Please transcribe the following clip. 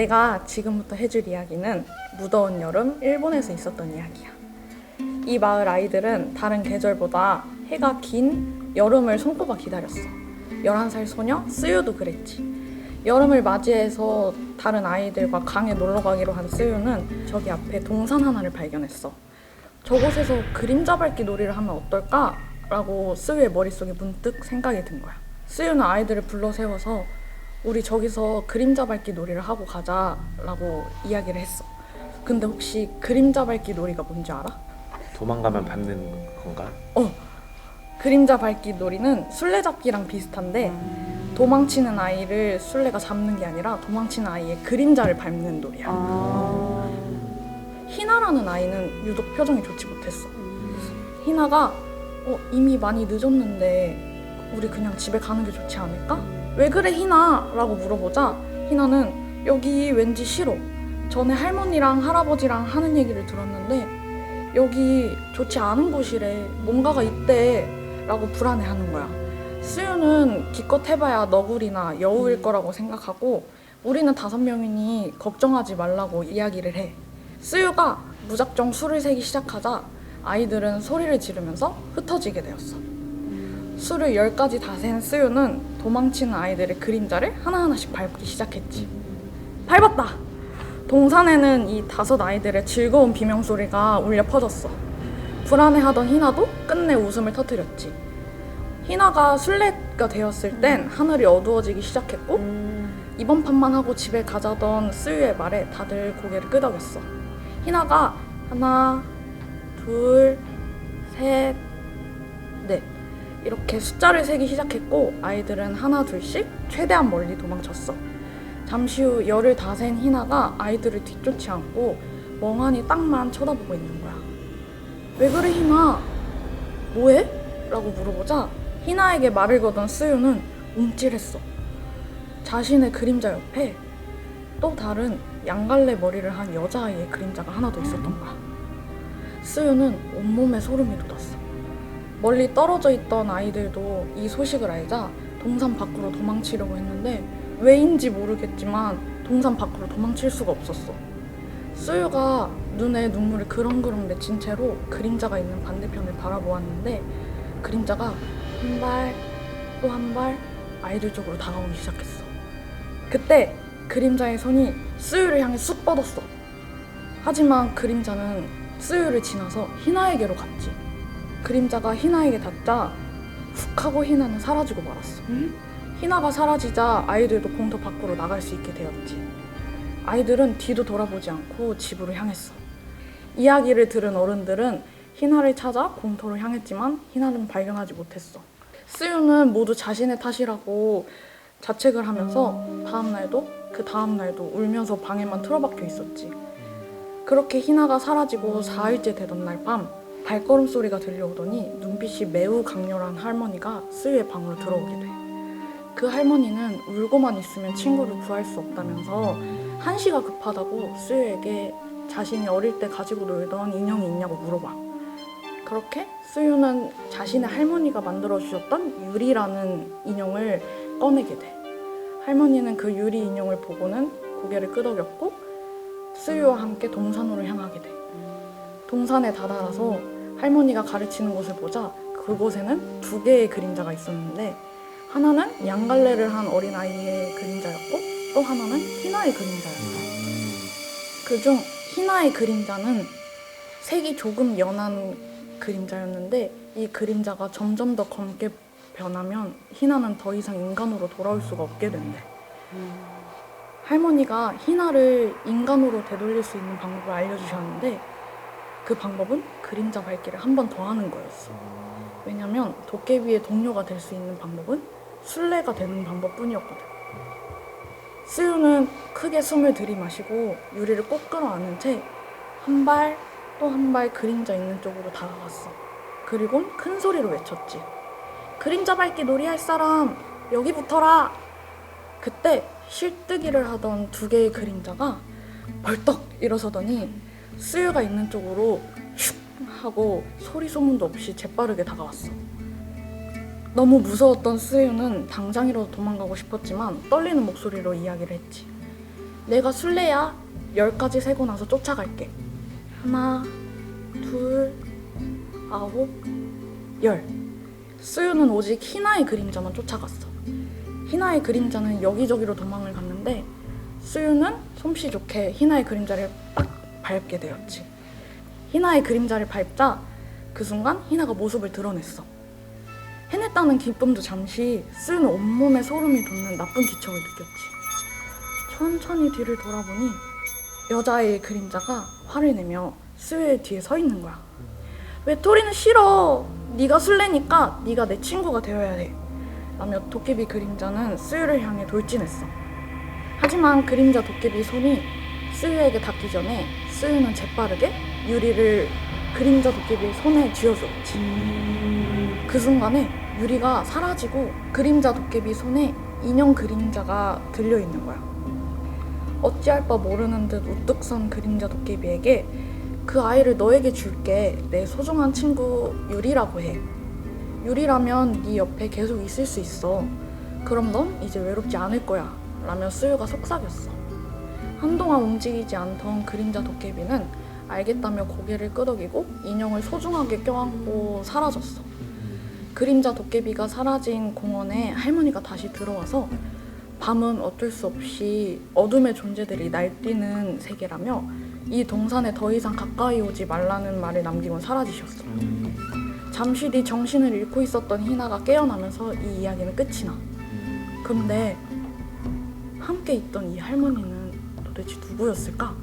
내가 지금부터 해줄 이야기는 무더운 여름 일본에서 있었던 이야기야. 이 마을 아이들은 다른 계절보다 해가 긴 여름을 손꼽아 기다렸어. 11살 소녀 스유도 그랬지. 여름을 맞이해서 다른 아이들과 강에 놀러 가기로 한 스유는 저기 앞에 동산 하나를 발견했어. 저곳에서 그림자 밟기 놀이를 하면 어떨까? 라고 스유의 머릿속에 문득 생각이 든 거야. 스유는 아이들을 불러 세워서 우리 저기서 그림자 밟기 놀이를 하고 가자라고 이야기를 했어. 근데 혹시 그림자 밟기 놀이가 뭔지 알아? 도망가면 받는 건가? 어. 그림자 밟기 놀이는 술래잡기랑 비슷한데 도망치는 아이를 술래가 잡는 게 아니라 도망치는 아이의 그림자를 밟는 놀이야. 희나라는 아이는 유독 표정이 좋지 못했어. 희나가 어, 이미 많이 늦었는데 우리 그냥 집에 가는 게 좋지 않을까? 왜 그래 희나? 라고 물어보자 희나는 여기 왠지 싫어. 전에 할머니랑 할아버지랑 하는 얘기를 들었는데 여기 좋지 않은 곳이래. 뭔가가 있대. 라고 불안해하는 거야. 수유는 기껏 해봐야 너구리나 여우일 거라고 생각하고 우리는 다섯 명이니 걱정하지 말라고 이야기를 해. 수유가 무작정 술을 세기 시작하자 아이들은 소리를 지르면서 흩어지게 되었어. 술을 열 가지 다 센 수유는 도망치는 아이들의 그림자를 하나하나씩 밟기 시작했지. 밟았다! 동산에는 이 다섯 아이들의 즐거운 비명 소리가 울려 퍼졌어. 불안해하던 희나도 끝내 웃음을 터뜨렸지. 희나가 술래가 되었을 땐 하늘이 어두워지기 시작했고 이번 판만 하고 집에 가자던 스유의 말에 다들 고개를 끄덕였어. 희나가 하나, 둘, 셋, 넷 이렇게 숫자를 세기 시작했고 아이들은 하나 둘씩 최대한 멀리 도망쳤어. 잠시 후 열을 다 센 희나가 아이들을 뒤쫓지 않고 멍하니 땅만 쳐다보고 있는 거야. 왜 그래 희나? 뭐해? 라고 물어보자 희나에게 말을 거던 스유는 움찔했어. 자신의 그림자 옆에 또 다른 양갈래 머리를 한 여자아이의 그림자가 하나 더 있었던 거야. 스유는 온몸에 소름이 돋았어. 멀리 떨어져 있던 아이들도 이 소식을 알자 동산 밖으로 도망치려고 했는데 왜인지 모르겠지만 동산 밖으로 도망칠 수가 없었어. 수유가 눈에 눈물을 그렁그렁 맺힌 채로 그림자가 있는 반대편을 바라보았는데 그림자가 한 발 또 한 발 아이들 쪽으로 다가오기 시작했어. 그때 그림자의 손이 수유를 향해 쑥 뻗었어. 하지만 그림자는 수유를 지나서 희나에게로 갔지. 그림자가 희나에게 닿자 훅 하고 희나는 사라지고 말았어. 희나가 사라지자 아이들도 공터 밖으로 나갈 수 있게 되었지. 아이들은 뒤도 돌아보지 않고 집으로 향했어. 이야기를 들은 어른들은 희나를 찾아 공터로 향했지만 희나는 발견하지 못했어. 스유는 모두 자신의 탓이라고 자책을 하면서 다음 날도 그 다음 날도 울면서 방에만 틀어박혀 있었지. 그렇게 희나가 사라지고 4일째 되던 날 밤 발걸음 소리가 들려오더니 눈빛이 매우 강렬한 할머니가 스유의 방으로 들어오게 돼. 그 할머니는 울고만 있으면 친구를 구할 수 없다면서 한시가 급하다고 수유에게 자신이 어릴 때 가지고 놀던 인형이 있냐고 물어봐. 그렇게 수유는 자신의 할머니가 만들어 주셨던 유리라는 인형을 꺼내게 돼. 할머니는 그 유리 인형을 보고는 고개를 끄덕였고 수유와 함께 동산으로 향하게 돼. 동산에 다다라서 할머니가 가르치는 곳을 보자 그곳에는 두 개의 그림자가 있었는데 하나는 양갈래를 한 어린 아이의 그림자였고 또 하나는 희나의 그림자였어. 그중 희나의 그림자는 색이 조금 연한 그림자였는데 이 그림자가 점점 더 검게 변하면 희나는 더 이상 인간으로 돌아올 수가 없게 된대. 할머니가 희나를 인간으로 되돌릴 수 있는 방법을 알려주셨는데 그 방법은 그림자 밟기를 한 번 더 하는 거였어. 왜냐면 도깨비의 동료가 될 수 있는 방법은 술래가 되는 방법뿐이었거든. 스유는 크게 숨을 들이마시고 유리를 꼭 끌어안은 채 한 발 또 한 발 그림자 있는 쪽으로 다가갔어. 그리곤 큰 소리로 외쳤지. 그림자 밟기 놀이할 사람 여기 붙어라. 그때 실뜨기를 하던 두 개의 그림자가 벌떡 일어서더니 수유가 있는 쪽으로 슉 하고 소리 소문도 없이 재빠르게 다가왔어. 너무 무서웠던 스유는 당장이라도 도망가고 싶었지만 떨리는 목소리로 이야기를 했지. 내가 술래야 열까지 세고 나서 쫓아갈게. 하나, 둘, 아홉, 열. 수유는 오직 희나의 그림자만 쫓아갔어. 희나의 그림자는 여기저기로 도망을 갔는데 수유는 솜씨 좋게 희나의 그림자를 딱 밟게 되었지. 희나의 그림자를 밟자 그 순간 희나가 모습을 드러냈어. 해냈다는 기쁨도 잠시 수유는 온몸에 소름이 돋는 나쁜 기척을 느꼈지. 천천히 뒤를 돌아보니 여자의 그림자가 화를 내며 수유의 뒤에 서 있는 거야. 외톨이는 싫어. 네가 술래니까 네가 내 친구가 되어야 해. 라며 도깨비 그림자는 수유를 향해 돌진했어. 하지만 그림자 도깨비 손이 수유에게 닿기 전에 수유는 재빠르게 유리를 그림자 도깨비 손에 쥐어주었지. 그 순간에 유리가 사라지고 그림자 도깨비 손에 인형 그림자가 들려 있는 거야. 어찌할 바 모르는 듯 우뚝 선 그림자 도깨비에게 그 아이를 너에게 줄게 내 소중한 친구 유리라고 해. 유리라면 네 옆에 계속 있을 수 있어. 그럼 넌 이제 외롭지 않을 거야. 라며 수유가 속삭였어. 한동안 움직이지 않던 그림자 도깨비는 알겠다며 고개를 끄덕이고 인형을 소중하게 껴안고 사라졌어. 그림자 도깨비가 사라진 공원에 할머니가 다시 들어와서 밤은 어쩔 수 없이 어둠의 존재들이 날뛰는 세계라며 이 동산에 더 이상 가까이 오지 말라는 말을 남기고 사라지셨어. 잠시 뒤 정신을 잃고 있었던 희나가 깨어나면서 이 이야기는 끝이 나. 근데 함께 있던 이 할머니는 도대체 누구였을까?